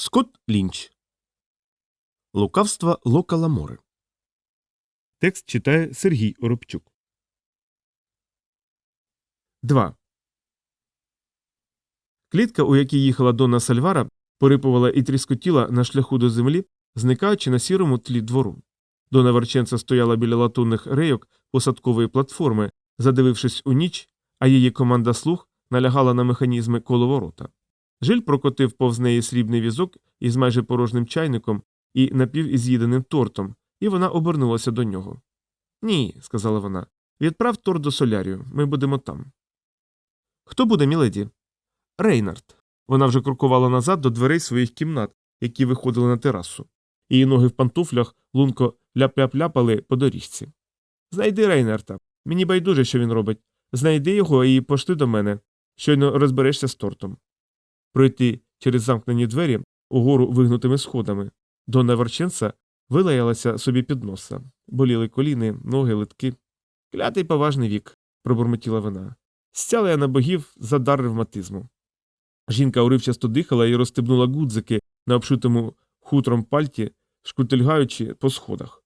Скотт Лінч. Лукавство Лока Ламори. Текст читає Сергій Оробчук. 2. Клітка, у якій їхала Донна Сальвара, порипувала і тріскотіла на шляху до землі, зникаючи на сірому тлі двору. Дона Верченца стояла біля латунних рейок посадкової платформи, задивившись у ніч, а її команда слуг налягала на механізми коловорота. Жиль прокотив повз неї срібний візок із майже порожнім чайником і напівіз'їденим тортом, і вона обернулася до нього. Ні, сказала вона. Відправ торт до солярію, ми будемо там. Хто буде, міледі? Рейнард. Вона вже крокувала назад до дверей своїх кімнат, які виходили на терасу. Її ноги в пантуфлях лунко ляп-ляп-ляпали по доріжці. Знайди Рейнарда. Мені байдуже, що він робить. Знайди його і пошли до мене. Щойно розберешся з тортом. Пройти через замкнені двері угору вигнутими сходами. Донна Верченца вилаялася собі під носа. Боліли коліни, ноги, литки. Клятий поважний вік, пробурмотіла вона. Стяла я на богів за дар ревматизму. Жінка уривчасто дихала і розстебнула гудзики на обшитому хутром пальті, шкутильгаючи по сходах.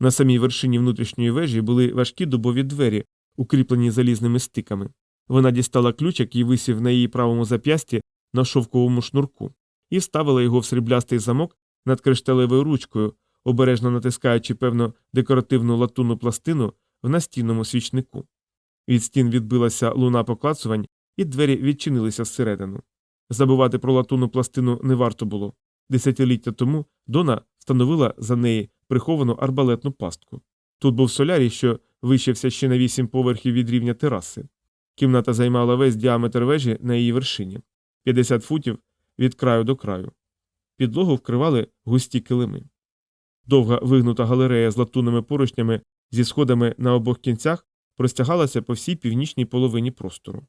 На самій вершині внутрішньої вежі були важкі дубові двері, укріплені залізними стиками. Вона дістала ключ, який висів на її правому зап'ясті на шовковому шнурку, і вставила його в сріблястий замок над кришталевою ручкою, обережно натискаючи певно декоративну латунну пластину в настінному свічнику. Від стін відбилася луна поклацувань, і двері відчинилися зсередину. Забувати про латунну пластину не варто було. Десятиліття тому Дона встановила за неї приховану арбалетну пастку. Тут був солярій, що вищився ще на вісім поверхів від рівня тераси. Кімната займала весь діаметр вежі на її вершині 50 футів від краю до краю. Підлогу вкривали густі килими. Довга вигнута галерея з латунними поручнями зі сходами на обох кінцях простягалася по всій північній половині простору.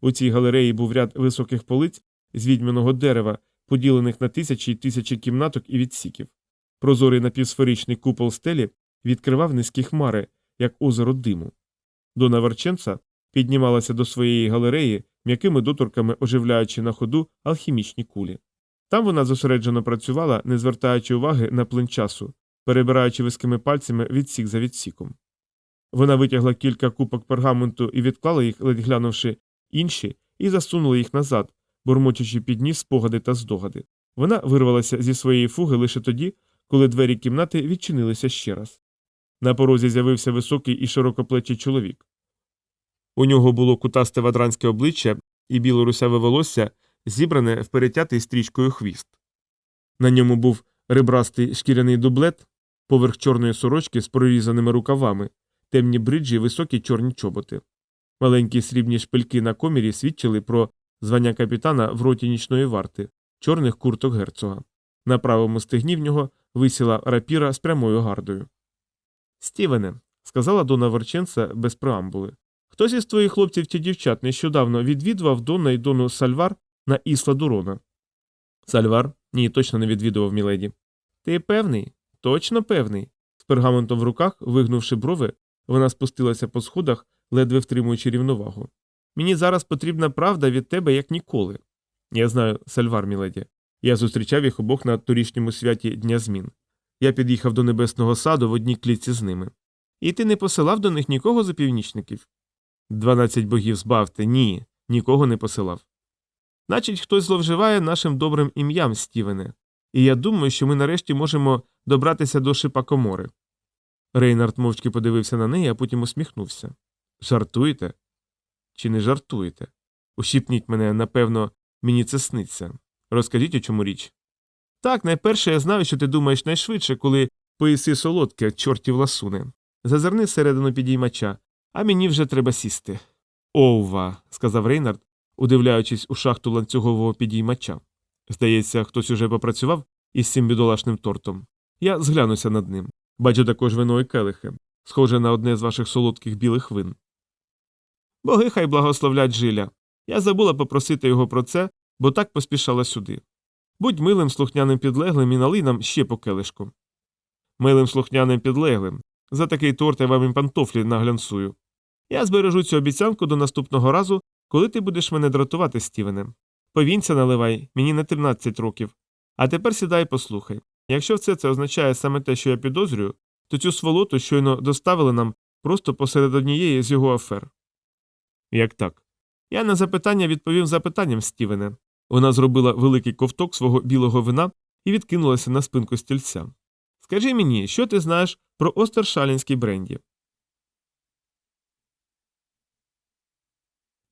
У цій галереї був ряд високих полиць з відьмяного дерева, поділених на тисячі й тисячі кімнаток і відсіків. Прозорий напівсферичний купол стелі відкривав низькі хмари, як озеро диму. Дона Верченца піднімалася до своєї галереї, м'якими доторками оживляючи на ходу алхімічні кулі. Там вона зосереджено працювала, не звертаючи уваги на плин часу, перебираючи вискими пальцями відсік за відсіком. Вона витягла кілька купок пергаменту і відклала їх, ледь глянувши інші, і засунула їх назад, бурмочучи під ніс спогади та здогади. Вона вирвалася зі своєї фуги лише тоді, коли двері кімнати відчинилися ще раз. На порозі з'явився високий і широкоплечий чоловік. У нього було кутасте вадранське обличчя і білорусяве волосся, зібране в перетятий стрічкою хвіст. На ньому був ребрастий шкіряний дублет, поверх чорної сорочки з прорізаними рукавами, темні бриджі і високі чорні чоботи. Маленькі срібні шпильки на комірі свідчили про звання капітана в роті нічної варти, чорних курток герцога. На правому стегні в нього висіла рапіра з прямою гардою. Стівене, сказала Дона Верченца без преамбули. Хтось із твоїх хлопців чи дівчат нещодавно відвідував Дона і Дону Сальвар на Ісла Дурона. Сальвар? Ні, точно не відвідував міледі. Ти певний? Точно певний. З пергаментом в руках, вигнувши брови, вона спустилася по сходах, ледве втримуючи рівновагу. Мені зараз потрібна правда від тебе як ніколи. Я знаю, Сальвар, міледі. Я зустрічав їх обох на торішньому святі Дня змін. Я під'їхав до небесного саду в одній клітці з ними. І ти не посилав до них нікого з північників? Дванадцять богів збавте, ні, нікого не посилав. Значить, хтось зловживає нашим добрим ім'ям, Стівене, і я думаю, що ми нарешті можемо добратися до шипа комори. Рейнард мовчки подивився на неї, а потім усміхнувся. Жартуєте? Чи не жартуєте? Ущипніть мене, напевно, мені це сниться. Розкажіть, у чому річ. Так, найперше я знаю, що ти думаєш найшвидше, коли поїси солодке, чортів ласуне. Зазирни всередину підіймача, а мені вже треба сісти. Ова, сказав Рейнард, удивляючись у шахту ланцюгового підіймача. Здається, хтось уже попрацював із цим бідолашним тортом. Я зглянуся над ним. Бачу також вино і келихи, схоже на одне з ваших солодких білих вин. Боги хай благословлять жиля. Я забула попросити його про це, бо так поспішала сюди. Будь милим слухняним підлеглим і налий нам ще по келишку. Милим слухняним підлеглим. За такий торт я вам і пантофлі наглянсую. Я збережу цю обіцянку до наступного разу, коли ти будеш мене дратувати, Стівене. Повінця наливай, мені не 13 років. А тепер сідай і послухай. Якщо все це означає саме те, що я підозрюю, то цю сволоту щойно доставили нам просто посеред однієї з його афер. Як так? Я на запитання відповів запитанням Стівене. Вона зробила великий ковток свого білого вина і відкинулася на спинку стільця. Скажи мені, що ти знаєш про Остершалінський бренді?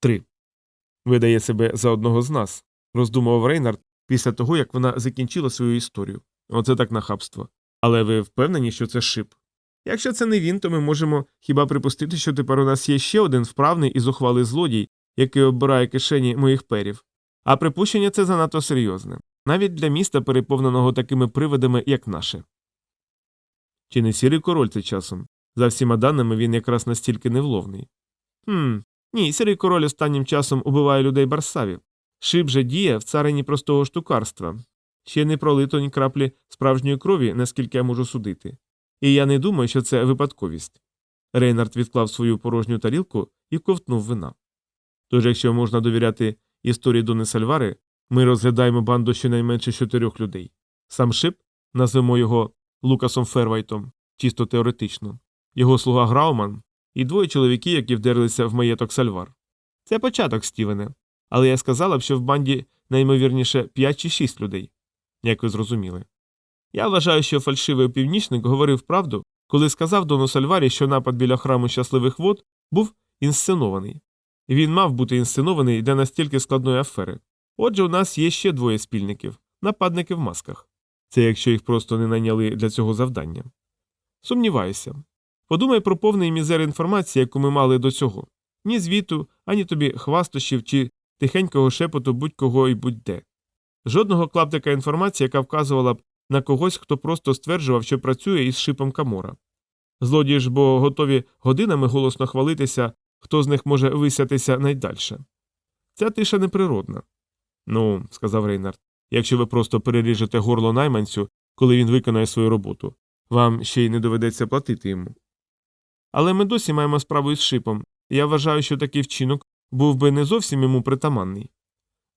3. Видає себе за одного з нас, роздумував Рейнард після того, як вона закінчила свою історію. Оце так нахабство. Але ви впевнені, що це шип? Якщо це не він, то ми можемо хіба припустити, що тепер у нас є ще один вправний і зухвалий злодій, який оббирає кишені моїх перів. А припущення це занадто серйозне, навіть для міста, переповненого такими привидами, як наше. Чи не сірий король це часом? За всіма даними він якраз настільки невловний. Хм, ні, сірий король останнім часом убиває людей барсавів. Шип же діє в царині простого штукарства. Ще не пролито ні краплі справжньої крові, наскільки я можу судити. І я не думаю, що це випадковість. Рейнард відклав свою порожню тарілку і ковтнув вина. Тож, якщо можна довіряти історії Дони Сальвари, ми розглядаємо банду щонайменше чотирьох людей. Сам Шип, назвемо його Лукасом Фервайтом, чисто теоретично, його слуга Грауман і двоє чоловіків, які вдерлися в маєток Сальвар. Це початок, Стівене. Але я сказала б, що в банді найімовірніше 5 чи 6 людей. Як ви зрозуміли. Я вважаю, що фальшивий північник говорив правду, коли сказав Дону Сальварі, що напад біля храму щасливих вод був інсценований. Він мав бути інсценований для настільки складної афери. Отже, у нас є ще двоє спільників нападники в масках. Це якщо їх просто не найняли для цього завдання. Сумніваюся. Подумай про повний мізер інформації, яку ми мали до цього ні звіту, ані тобі хвастощів чи тихенького шепоту будь-кого і будь-де. Жодного клаптика інформації, яка вказувала б на когось, хто просто стверджував, що працює із шипом Камора. Злодії ж бо готові годинами голосно хвалитися, хто з них може висятися найдальше. Ця тиша неприродна. Ну, сказав Рейнард, якщо ви просто переріжете горло найманцю, коли він виконає свою роботу, вам ще й не доведеться платити йому. Але ми досі маємо справу із шипом, і я вважаю, що такий вчинок був би не зовсім йому притаманний.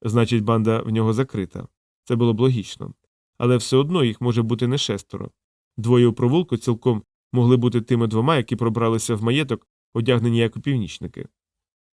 Значить, банда в нього закрита. Це було б логічно. Але все одно їх може бути не шестеро. Двоє у провулку цілком могли бути тими двома, які пробралися в маєток, одягнені як північники.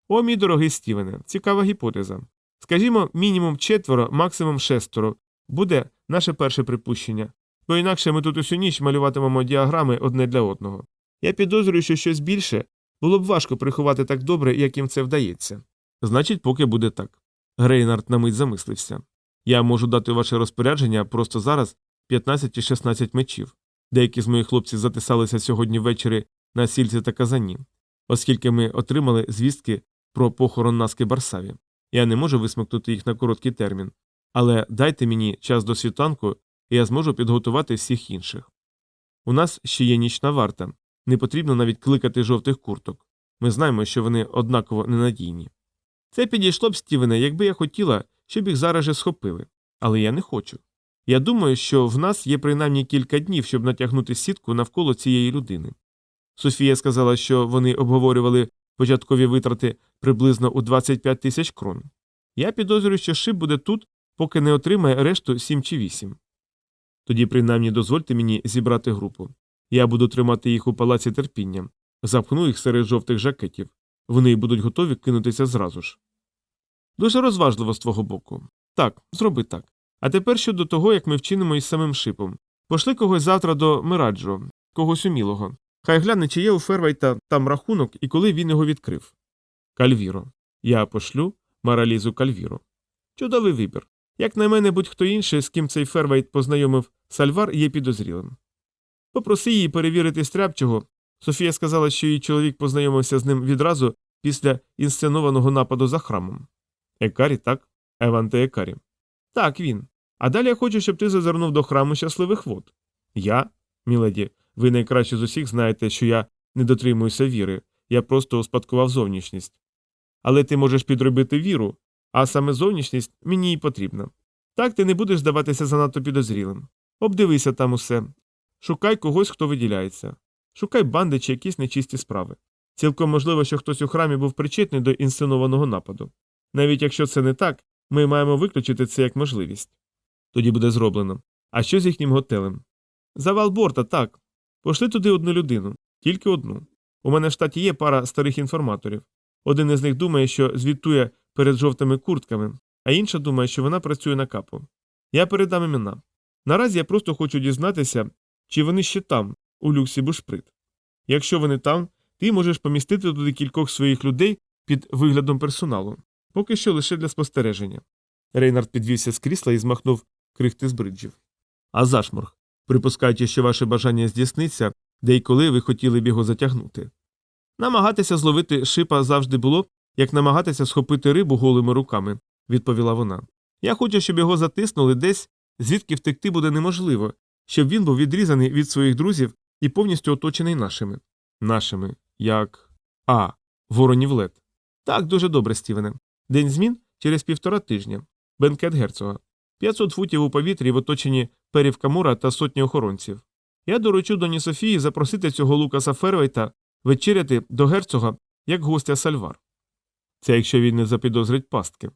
О, мій дорогий Стівене, цікава гіпотеза. Скажімо, мінімум четверо, максимум шестеро буде наше перше припущення, бо інакше ми тут усю ніч малюватимемо діаграми одне для одного. Я підозрюю, що щось більше було б важко приховати так добре, як їм це вдається. Значить, поки буде так. Грейнард на мить замислився. Я можу дати ваше розпорядження просто зараз 15 чи 16 мечів. Деякі з моїх хлопців затисалися сьогодні ввечері на сільці та казані, оскільки ми отримали звістки про похорон Наски Барсаві. Я не можу висмикнути їх на короткий термін, але дайте мені час до світанку, і я зможу підготувати всіх інших. У нас ще є нічна варта, не потрібно навіть кликати жовтих курток. Ми знаємо, що вони однаково ненадійні. Це підійшло б Стівене, якби я хотіла, щоб їх зараз же схопили. Але я не хочу. Я думаю, що в нас є принаймні кілька днів, щоб натягнути сітку навколо цієї людини. Софія сказала, що вони обговорювали початкові витрати приблизно у 25 тисяч крон. Я підозрюю, що шип буде тут, поки не отримає решту 7 чи 8. Тоді принаймні дозвольте мені зібрати групу. Я буду тримати їх у палаці терпіння, запхну їх серед жовтих жакетів. Вони будуть готові кинутися зразу ж. Дуже розважливо з твого боку. Так, зроби так. А тепер щодо того, як ми вчинимо із самим шипом. Пошли когось завтра до Мираджо, когось умілого. Хай гляне, чи є у Фервайта там рахунок і коли він його відкрив. Кальвіро. Я пошлю Маралізу Кальвіро. Чудовий вибір. Як на мене, будь-хто інший, з ким цей Фервайт познайомив Сальвар, є підозрілим. Попроси її перевірити стряпчого. Софія сказала, що її чоловік познайомився з ним відразу після інсценованого нападу за храмом. Екарі, так? Еванте Екарі. Так, він. А далі я хочу, щоб ти зазирнув до храму щасливих вод. Я, міледі, ви найкраще з усіх знаєте, що я не дотримуюся віри, я просто успадкував зовнішність. Але ти можеш підробити віру, а саме зовнішність мені й потрібна. Так ти не будеш здаватися занадто підозрілим. Обдивися там усе. Шукай когось, хто виділяється. Шукай банди чи якісь нечисті справи. Цілком можливо, що хтось у храмі був причетний до інсценованого нападу. Навіть якщо це не так, ми маємо виключити це як можливість. Тоді буде зроблено. А що з їхнім готелем? Завал борта, так. Пошли туди одну людину, тільки одну. У мене в штаті є пара старих інформаторів. Один із них думає, що звітує перед жовтими куртками, а інша думає, що вона працює на капу. Я передам імена. Наразі я просто хочу дізнатися, чи вони ще там, у люксі Бушприт. Якщо вони там, ти можеш помістити туди кількох своїх людей під виглядом персоналу, поки що лише для спостереження. Рейнард підвівся з крісла і змахнув крихти з бриджів. А зашморг, припускаючи, що ваше бажання здійсниться, де й коли ви хотіли б його затягнути. Намагатися зловити шипа завжди було, як намагатися схопити рибу голими руками, відповіла вона. Я хочу, щоб його затиснули десь, звідки втекти буде неможливо, щоб він був відрізаний від своїх друзів і повністю оточений нашими. Нашими, як. А. Воронів лед. Так, дуже добре, Стівене. День змін через півтора тижня. Бенкет герцога. 500 футів у повітрі в оточенні перів Камура та сотні охоронців. Я доручу доні Софії запросити цього Лукаса Фервейта вечеряти до герцога як гостя Сальвар. Це якщо він не запідозрить пастки.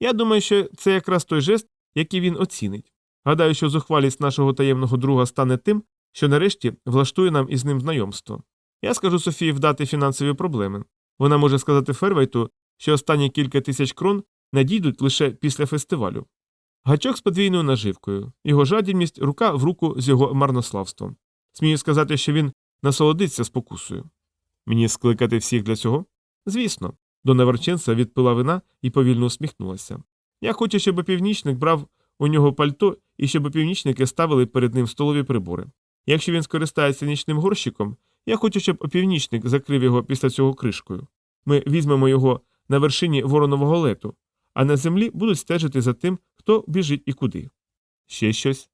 Я думаю, що це якраз той жест, який він оцінить. Гадаю, що зухвалість нашого таємного друга стане тим, що нарешті влаштує нам із ним знайомство. Я скажу Софії вдати фінансові проблеми. Вона може сказати Фервейту, що останні кілька тисяч крон надійдуть лише після фестивалю. Гачок з подвійною наживкою, його жадібність рука в руку з його марнославством. Смію сказати, що він насолодиться спокусою. Мені скликати всіх для цього? Звісно. Дона Варченца відпила вина і повільно усміхнулася. Я хочу, щоб північник брав у нього пальто і щоб північники ставили перед ним столові прибори. Якщо він скористається нічним горщиком, я хочу, щоб опівнічник закрив його після цього кришкою. Ми візьмемо його на вершині воронового лету, а на землі будуть стежити за тим, хто біжить і куди. Ще щось?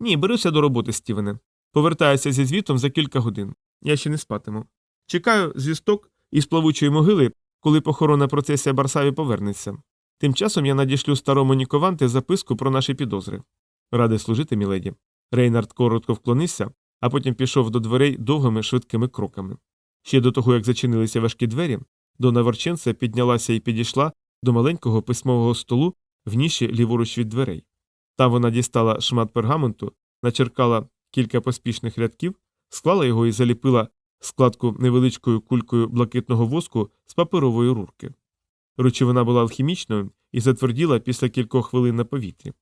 Ні, беруся до роботи, Стівене. Повертаюся зі звітом за кілька годин. Я ще не спатиму. Чекаю звісток із плавучої могили, коли похоронна процесія Барсаві повернеться. Тим часом я надішлю старому Нікованте записку про наші підозри. Радий служити, міледі. Рейнард коротко вклонився, а потім пішов до дверей довгими швидкими кроками. Ще до того, як зачинилися важкі двері, Дона Ворченце піднялася і підійшла до маленького письмового столу в ніші ліворуч від дверей. Там вона дістала шмат пергаменту, начеркала кілька поспішних рядків, склала його і заліпила складку невеличкою кулькою блакитного воску з паперової рурки. Речовина була алхімічною і затверділа після кількох хвилин на повітрі.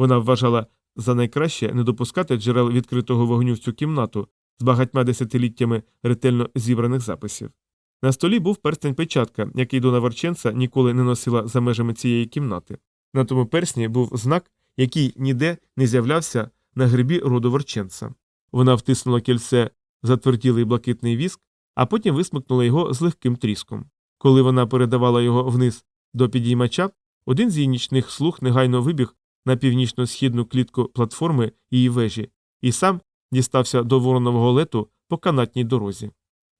Вона вважала за найкраще не допускати джерел відкритого вогню в цю кімнату з багатьма десятиліттями ретельно зібраних записів. На столі був перстень печатка, який Дона Варченца ніколи не носила за межами цієї кімнати. На тому персні був знак, який ніде не з'являвся на грибі роду Ворченца. Вона втиснула кільце в затверділий блакитний віск, а потім висмикнула його з легким тріском. Коли вона передавала його вниз до підіймача, один з її нічних слуг негайно вибіг на північно-східну клітку платформи її вежі і сам дістався до воронового лету по канатній дорозі.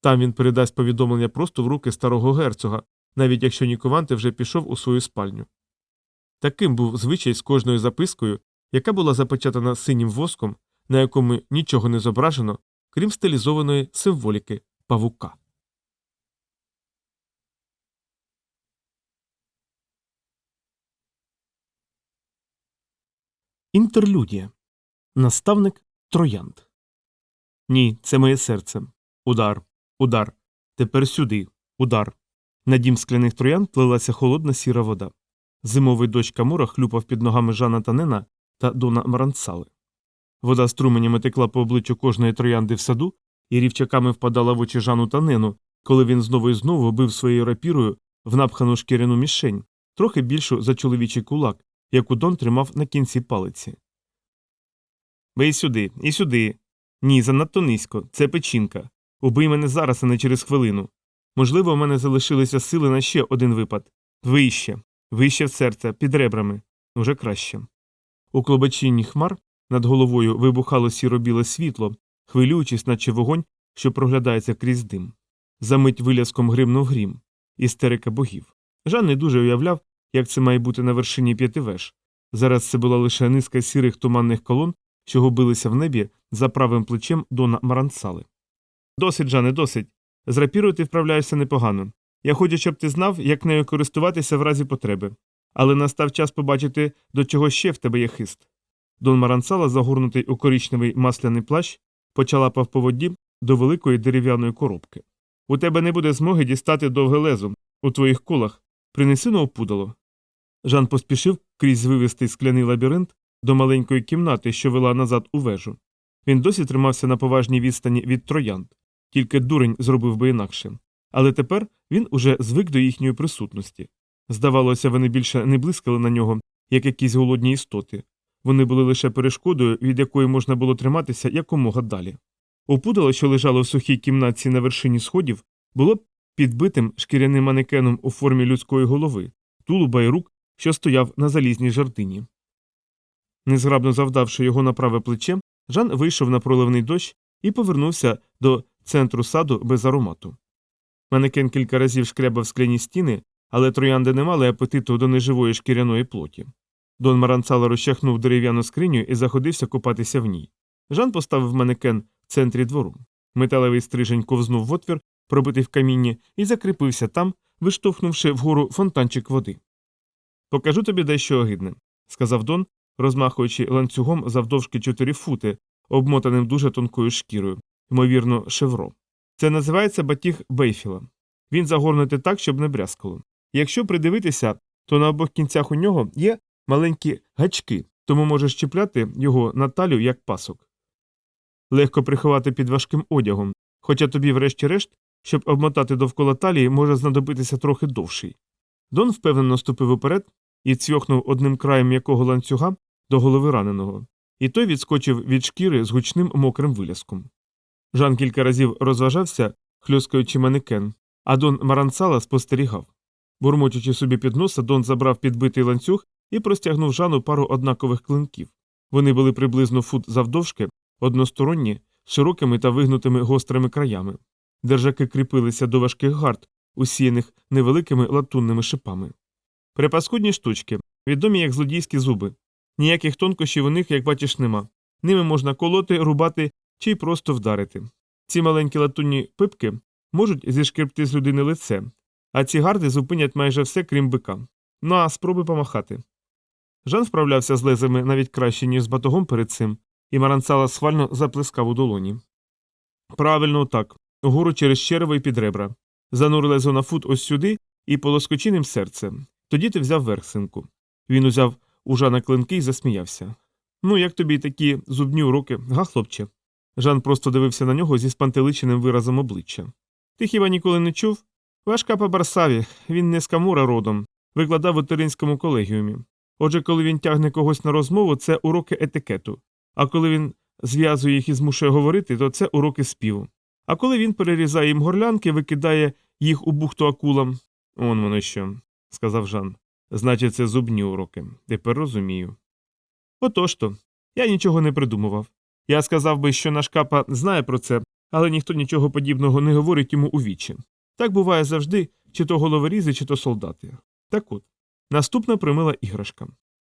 Там він передасть повідомлення просто в руки старого герцога, навіть якщо Нікованте вже пішов у свою спальню. Таким був звичай з кожною запискою, яка була запечатана синім воском, на якому нічого не зображено, крім стилізованої символіки павука. Інтерлюдія. Наставник троянд. Ні, це моє серце. Удар. Удар. Тепер сюди. Удар. На дім скляних троян плилася холодна сіра вода. Зимовий дощ Камура хлюпав під ногами Жана Танена та Дона Марансали. Вода струменями текла по обличчю кожної троянди в саду і рівчаками впадала в очі Жану Танену, коли він знову і знову бив своєю рапірою в напхану шкіряну мішень, трохи більшу за чоловічий кулак, яку Дон тримав на кінці палиці. Ви і сюди, і сюди. Ні, занадто низько. Це печінка. Убий мене зараз, а не через хвилину. Можливо, у мене залишилися сили на ще один випад. Вище, вище в серце, під ребрами. Уже краще. У клобачінні хмар над головою вибухало сіро-біле світло, хвилюючись, наче вогонь, що проглядається крізь дим. Замить виляском гримнув грім, істерика богів. Жан не дуже уявляв, як це має бути на вершині п'яти веж. Зараз це була лише низка сірих туманних колон, що губилися в небі за правим плечем Дона Марансали. Досить, Жане, досить. З рапірою ти вправляєшся непогано. Я хочу, щоб ти знав, як нею користуватися в разі потреби. Але настав час побачити, до чого ще в тебе є хист. Дон Марансала, загорнутий у коричневий масляний плащ, почалапав по воді до великої дерев'яної коробки. У тебе не буде змоги дістати довге лезо у твоїх колах. Принеси на опудало. Жан поспішив крізь звивистий скляний лабіринт до маленької кімнати, що вела назад у вежу. Він досі тримався на поважній відстані від троянд, тільки дурень зробив би інакше. Але тепер він уже звик до їхньої присутності. Здавалося, вони більше не блискали на нього, як якісь голодні істоти. Вони були лише перешкодою, від якої можна було триматися якомога далі. Опудало, що лежало в сухій кімнатці на вершині сходів, було підбитим шкіряним манекеном у формі людської голови, тулуба й рук, що стояв на залізній жартині. Незграбно завдавши його на праве плече, Жан вийшов на проливний дощ і повернувся до центру саду без аромату. Манекен кілька разів шкрябав скляні стіни, але троянди не мали апетиту до неживої шкіряної плоті. Дон Маранцало розчахнув дерев'яну скриню і заходився купатися в ній. Жан поставив манекен в центрі двору. Металевий стрижень ковзнув в отвір, пробитий в камінні, і закріпився там, виштовхнувши вгору фонтанчик води. Покажу тобі дещо огидне, сказав Дон, розмахуючи ланцюгом завдовжки 4 фути, обмотаним дуже тонкою шкірою, ймовірно, шевро. Це називається батіг Бейфіла. Він загорнутий так, щоб не брязкало. Якщо придивитися, то на обох кінцях у нього є маленькі гачки, тому можеш чіпляти його на талію як пасок. Легко приховати під важким одягом, хоча тобі, врешті-решт, щоб обмотати довкола талії, може знадобитися трохи довший. Дон впевнено ступив уперед і цьохнув одним краєм м'якого ланцюга до голови раненого, і той відскочив від шкіри з гучним мокрим виляском. Жан кілька разів розважався, хльоскаючи манекен, а Дон Маранцала спостерігав. Бурмочучи собі під носа, Дон забрав підбитий ланцюг і простягнув Жану пару однакових клинків. Вони були приблизно фут завдовжки, односторонні, широкими та вигнутими гострими краями. Держаки кріпилися до важких гард, усіяних невеликими латунними шипами. Припаскудні штучки, відомі як злодійські зуби. Ніяких тонкощів у них, як бачиш, нема. Ними можна колоти, рубати чи й просто вдарити. Ці маленькі латунні пипки можуть зішкребти з людини лице, а ці гарди зупинять майже все, крім бика. Ну а спроби помахати. Жан вправлявся з лезами навіть краще, ніж з батогом перед цим, і Маранцала схвально заплескав у долоні. Правильно так, угору через черево і під ребра. Занур лезо на фут ось сюди і полоскочи ним серце. Тоді ти взяв верх, синку. Він узяв у Жана клинки і засміявся. Ну, як тобі такі зубні уроки, га, хлопче? Жан просто дивився на нього зі спантеличеним виразом обличчя. Ти хіба ніколи не чув? Важка по Барсаві, він не з Камура родом, викладав у Теринському колегіумі. Отже, коли він тягне когось на розмову, це уроки етикету. А коли він зв'язує їх і змушує говорити, то це уроки співу. А коли він перерізає їм горлянки, викидає їх у бухту акулам. Он воно що, сказав Жан. Значить, це зубні уроки. Тепер розумію. Отож то. Я нічого не придумував. Я сказав би, що наш капа знає про це, але ніхто нічого подібного не говорить йому у вічі. Так буває завжди, чи то головорізи, чи то солдати. Так от. Наступна примила іграшка.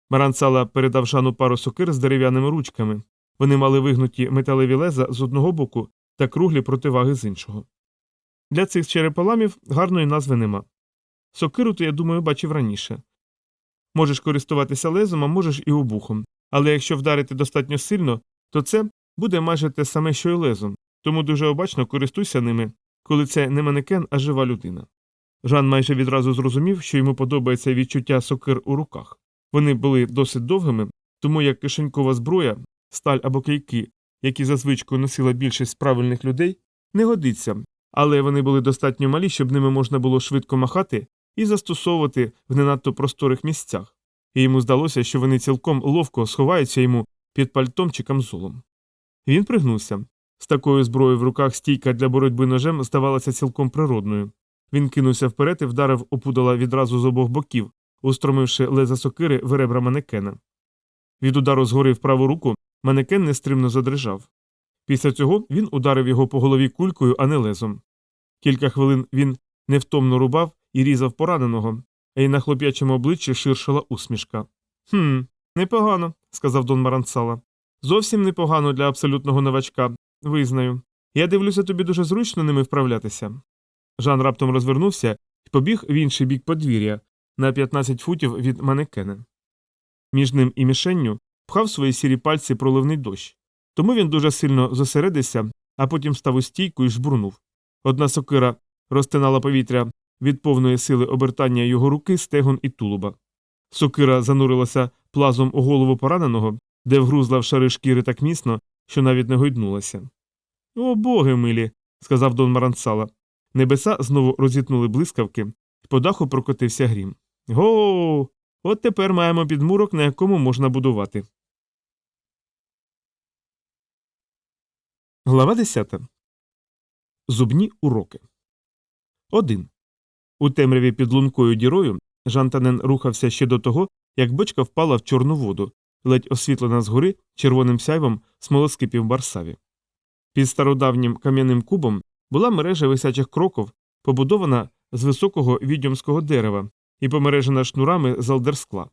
Маранцала передав Жану пару сокир з дерев'яними ручками. Вони мали вигнуті металеві леза з одного боку та круглі противаги з іншого. Для цих череполамів гарної назви нема. Сокиру то, я думаю, бачив раніше. Можеш користуватися лезом, а можеш і обухом, але якщо вдарити достатньо сильно, то це буде майже те саме, що й лезом, тому дуже обачно користуйся ними, коли це не манекен, а жива людина. Жан майже відразу зрозумів, що йому подобається відчуття сокир у руках. Вони були досить довгими, тому як кишенькова зброя, сталь або кийки, які за звичкою носила більшість правильних людей, не годиться, але вони були достатньо малі, щоб ними можна було швидко махати і застосовувати в не надто просторих місцях, і йому здалося, що вони цілком ловко сховаються йому під пальтом чи камзолом. Він пригнувся. З такою зброєю в руках стійка для боротьби ножем здавалася цілком природною. Він кинувся вперед і вдарив опудала відразу з обох боків, устромивши леза сокири в ребра манекена. Від удару згори в праву руку манекен нестримно задрижав. Після цього він ударив його по голові кулькою, а не лезом. Кілька хвилин він невтомно рубав і різав пораненого, а й на хлоп'ячому обличчі ширшила усмішка. Хм, непогано, сказав Дон Маранцала. Зовсім непогано для абсолютного новачка, визнаю. Я дивлюся, тобі дуже зручно ними вправлятися. Жан раптом розвернувся і побіг в інший бік подвір'я на 15 футів від манекена. Між ним і мішенню пхав свої сірі пальці проливний дощ. Тому він дуже сильно зосередився, а потім став у стійку і жбурнув. Одна сокира розтинала повітря від повної сили обертання його руки, стегон і тулуба. Сокира занурилася плазом у голову пораненого, де вгрузла в шари шкіри так міцно, що навіть не гойднулася. О, боги милі, сказав Дон Марансала. Небеса знову розітнули блискавки, по даху прокотився грім. Го. От тепер маємо підмурок, на якому можна будувати. Глава 10. Зубні уроки. 1. У темряві під лункою дірою Жантанен рухався ще до того, як бочка впала в чорну воду, ледь освітлена згори червоним сяйвом смолоскипів Барсаві. Під стародавнім кам'яним кубом була мережа висячих кроків, побудована з високого відьомського дерева і помережена шнурами з алдерскла.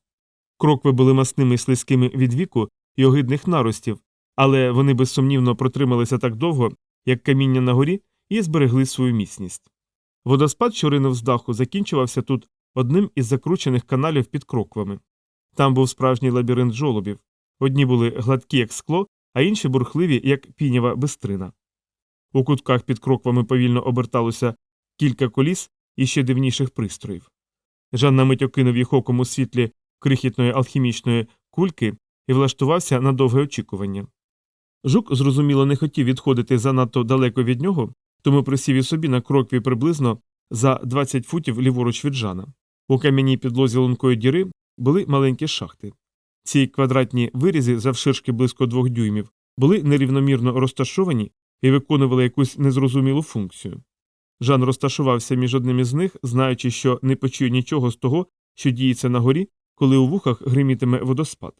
Крокви були масними й слизькими від віку і огидних наростів, але вони безсумнівно протрималися так довго, як каміння на горі, і зберегли свою міцність. Водоспад, що ринув з даху, закінчувався тут одним із закручених каналів під кроквами. Там був справжній лабіринт жолобів. Одні були гладкі, як скло, а інші бурхливі, як пінява бистрина. У кутках під кроквами повільно оберталося кілька коліс і ще дивніших пристроїв. Жан на мить окинув їх оком у світлі крихітної алхімічної кульки і влаштувався на довге очікування. Жук, зрозуміло, не хотів відходити занадто далеко від нього, тому присів і собі на крокві приблизно за 20 футів ліворуч від Жана. У кам'яній підлозі лункої діри були маленькі шахти. Ці квадратні вирізи завширшки близько двох дюймів були нерівномірно розташовані і виконували якусь незрозумілу функцію. Жан розташувався між одним із них, знаючи, що не почує нічого з того, що діється на горі, коли у вухах гримітиме водоспад.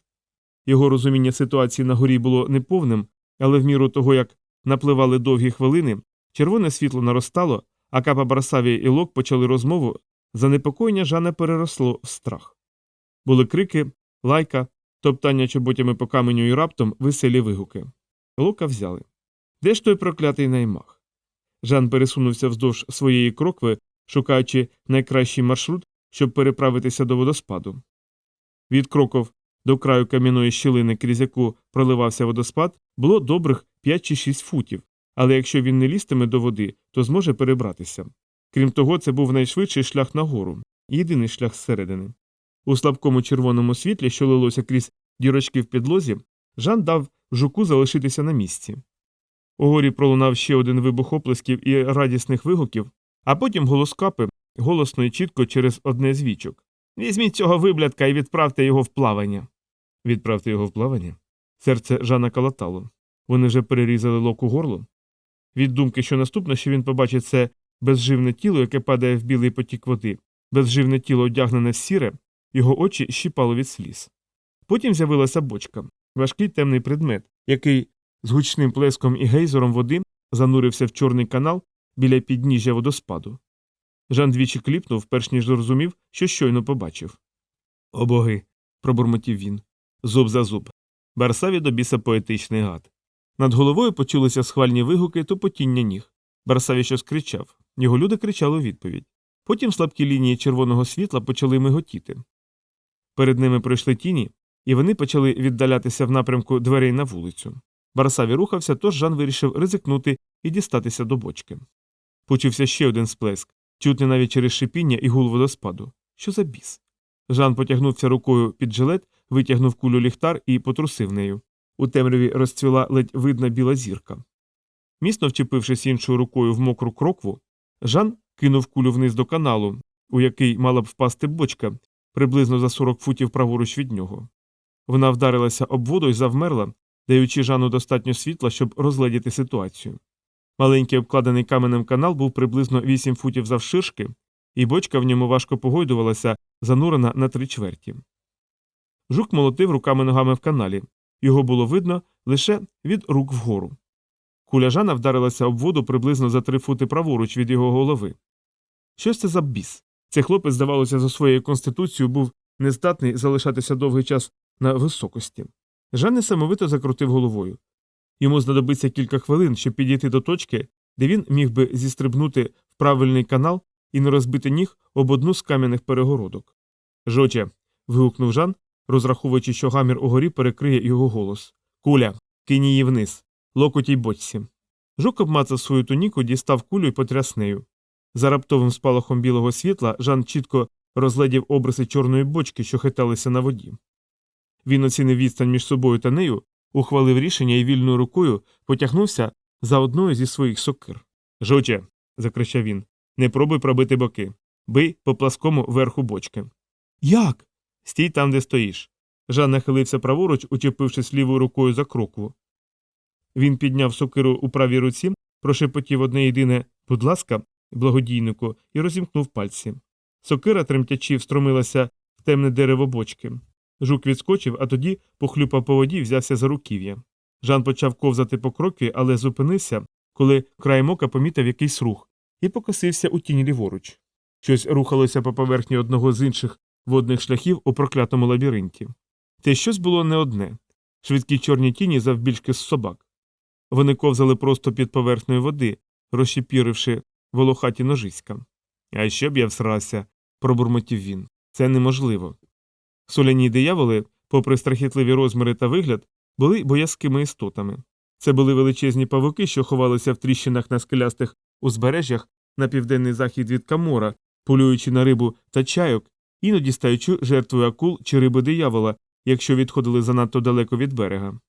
Його розуміння ситуації на горі було неповним, але в міру того, як напливали довгі хвилини, червоне світло наростало, а капа Барсаві і Лок почали розмову, занепокоєння Жана переросло в страх. Були крики, лайка, топтання чоботями по каменю і раптом веселі вигуки. Лока взяли. Де ж той проклятий наймах? Жан пересунувся вздовж своєї крокви, шукаючи найкращий маршрут, щоб переправитися до водоспаду. Від кроков до краю кам'яної щілини, крізь яку проливався водоспад, було добрих 5 чи 6 футів, але якщо він не лізтиме до води, то зможе перебратися. Крім того, це був найшвидший шлях нагору, єдиний шлях зсередини. У слабкому червоному світлі, що лилося крізь дірочки в підлозі, Жан дав жуку залишитися на місці. Угорі пролунав ще один вибух оплесків і радісних вигуків, а потім голос капи голосно і чітко через одне з вічок. Візьміть цього виблядка і відправте його в плавання. Відправте його в плавання? Серце Жана калатало. Вони вже перерізали локу горло. Від думки, що наступне, що він побачить це безживне тіло, яке падає в білий потік води, безживне тіло одягнене в сіре, його очі щіпало від сліз. Потім з'явилася бочка, важкий темний предмет, який з гучним плеском і гейзером води занурився в чорний канал біля підніжжя водоспаду. Жан двічі кліпнув, перш ніж зрозумів, що щойно побачив. О боги. пробурмотів він. Зуб за зуб. Барсаві до біса поетичний гад. Над головою почулися схвальні вигуки тупотіння ніг. Барсаві щось кричав. Його люди кричали у відповідь. Потім слабкі лінії червоного світла почали миготіти. Перед ними пройшли тіні, і вони почали віддалятися в напрямку дверей на вулицю. Барсаві рухався, тож Жан вирішив ризикнути і дістатися до бочки. Почувся ще один сплеск, чутний навіть через шипіння і гул водоспаду. Що за біс? Жан потягнувся рукою під жилет, витягнув кулю ліхтар і потрусив нею. У темряві розцвіла ледь видна біла зірка. Міцно вчепившись іншою рукою в мокру крокву, Жан кинув кулю вниз до каналу, у який мала б впасти бочка, приблизно за 40 футів праворуч від нього. Вона вдарилася об воду і завмерла, даючи Жану достатньо світла, щоб розгледіти ситуацію. Маленький обкладений каменем канал був приблизно 8 футів завширшки, і бочка в ньому важко погойдувалася, занурена на три чверті. Жук молотив руками ногами в каналі, його було видно лише від рук вгору. Куля Жана вдарилася об воду приблизно за три фути праворуч від його голови. Що це за біс? Цей хлопець, здавалося, за своєю конституцією був нездатний залишатися довгий час на високості. Жан несамовито закрутив головою. Йому знадобиться кілька хвилин, щоб підійти до точки, де він міг би зістрибнути в правильний канал і не розбити ніг об одну з кам'яних перегородок. Жоче. вигукнув Жан, розраховуючи, що гамір угорі перекриє його голос. Куля, кинь її вниз, локотій бочці. Жук обмацав свою туніку, дістав кулю і потряс нею. За раптовим спалахом білого світла Жан чітко розгледів обриси чорної бочки, що хиталися на воді. Він оцінив відстань між собою та нею, ухвалив рішення і вільною рукою потягнувся за одною зі своїх сокир. Жуче. закричав він. Не пробуй пробити боки. Бий по пласкому верху бочки. Як? Стій там, де стоїш. Жан нахилився праворуч, учепившись лівою рукою за крокву. Він підняв сокиру у правій руці, прошепотів одне єдине будь ласка, благодійнику, і розімкнув пальці. Сокира, тремтячи, встромилася в темне дерево бочки. Жук відскочив, а тоді похлюпав по воді взявся за руків'я. Жан почав ковзати по кроки, але зупинився, коли краєм ока помітив якийсь рух, і покосився у тінь ліворуч. Щось рухалося по поверхні одного з інших водних шляхів у проклятому лабіринті. Те щось було не одне швидкі чорні тіні завбільшки з собак. Вони ковзали просто під поверхнею води, розщепіривши волохаті ножиська. А що б я всрався, пробурмотів він. Це неможливо. Соляні дияволи, попри страхітливі розміри та вигляд, були боязкими істотами. Це були величезні павуки, що ховалися в тріщинах на скелястих узбережжях на південний захід від Камора, полюючи на рибу та чайок, іноді стаючи жертвою акул чи риби диявола, якщо відходили занадто далеко від берега.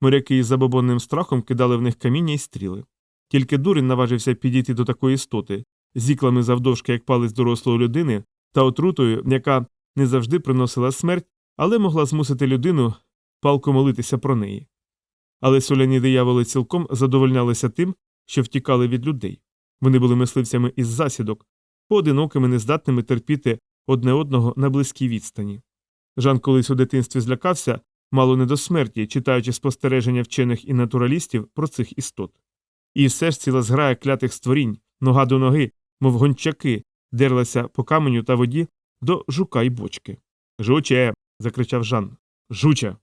Моряки із забобонним страхом кидали в них каміння і стріли. Тільки дурень наважився підійти до такої істоти, з іклами завдовжки, як палець дорослої людини, та отрутою, яка не завжди приносила смерть, але могла змусити людину палко молитися про неї. Але соляні дияволи цілком задовольнялися тим, що втікали від людей. Вони були мисливцями із засідок, поодинокими, нездатними терпіти одне одного на близькій відстані. Жан колись у дитинстві злякався, мало не до смерті, читаючи спостереження вчених і натуралістів про цих істот. І все ж ціла зграя клятих створінь, нога до ноги, мов гончаки, дерлася по каменю та воді до жука й бочки. Жуче. закричав Жан. Жуча.